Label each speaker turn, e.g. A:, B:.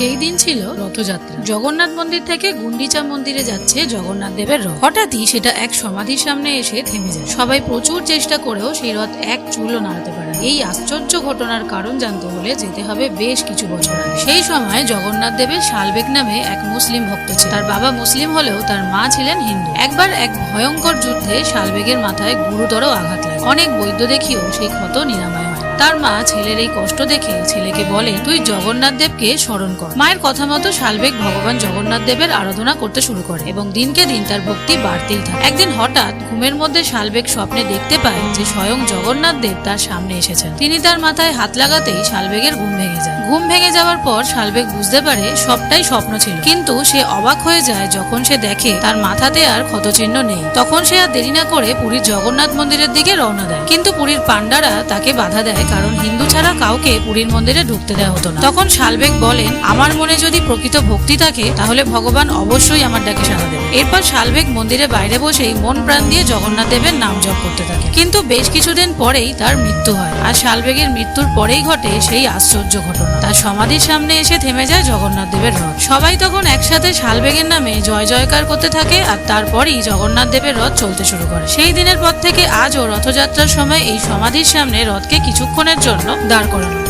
A: সেই দিন ছিল রথযাত্রা। জগন্নাথ মন্দির থেকে গুন্ডিচা মন্দিরে যাচ্ছে জগন্নাথ দেবের রথ। হঠাৎই সেটা এক সমাধির সামনে এসে থেমে যায়। সবাই প্রচুর চেষ্টা করেও সেই রথ এক চুলও নাড়াতে পারে এই আশ্চর্য ঘটনার কারণ জানতে হলে যেতে হবে বেশ কিছু বছর। সেই সময় জগন্নাথ দেবের শালবেগ নামে এক মুসলিম ভক্ত ছিল। তার বাবা মুসলিম হলেও তার মা ছিলেন হিন্দু। একবার এক ভয়ঙ্কর যুদ্ধে শালবেগের মাথায় গুরুতর আঘাত লাগে। অনেক বৈদ্য দেখিও সেই ক্ষত নিরাময় হয়। তার মা ছেলের এই কষ্ট দেখে ছেলেকে বলে, তুই জগন্নাথ দেবকে স্মরণ কর। মায়ের কথা মতো শালবেগ ভগবান জগন্নাথ দেবের আরাধনা করতে শুরু করে এবং দিনকে দিন তার ভক্তি বাড়তেই থাকে। একদিন হঠাৎ ঘুমের মধ্যে শালবেগ স্বপ্নে দেখতে পায় যে স্বয়ং জগন্নাথ দেব তার সামনে এসেছেন। তিনি তার মাথায় হাত লাগাতেই শালবেগের ঘুম ভেঙে যায়। ঘুম ভেঙে যাওয়ার পর শালবেগ বুঝতে পারে সবটাই স্বপ্ন ছিল। কিন্তু সে অবাক হয়ে যায় যখন সে দেখে তার মাথাতে আর ক্ষতচিহ্ন নেই। তখন সে আর দেরি না করে পুরীর জগন্নাথ মন্দিরের দিকে রওনা দেয়। কিন্তু পুরীর পান্ডারা তাকে বাধা দেয় কারণ হিন্দু ছাড়া কাউকে পুরীর মন্দিরে ঢুকতে দেওয়া হতো না। তখন শালবেগ বলেন, আমার মনে যদি প্রকৃত ভক্তি থাকে, তাহলে ভগবান অবশ্যই আমার ডাকে সাড়া দেবে এরপর শালবেগ মন্দিরে বাইরে বসেই মন প্রাণ দিয়ে জগন্নাথ দেবের নাম জপ করতে থাকে। কিন্তু বেশ কিছুদিন পরেই তার মৃত্যু হয়, আর শালবেগের মৃত্যুর পরেই ঘটে সেই আশ্চর্য ঘটনা। তার সমাধির সামনে এসে থেমে যায় জগন্নাথ দেবের রথ। সবাই তখন একসাথে শালবেগের নামে জয় জয়কার করতে থাকে, আর তারপরই জগন্নাথ দেবের রথ চলতে শুরু করে। সেই দিনের পর থেকে আজও রথযাত্রার সময় এই সমাধির সামনে রথকে কিছুক্ষণের জন্য দাঁড় করানো।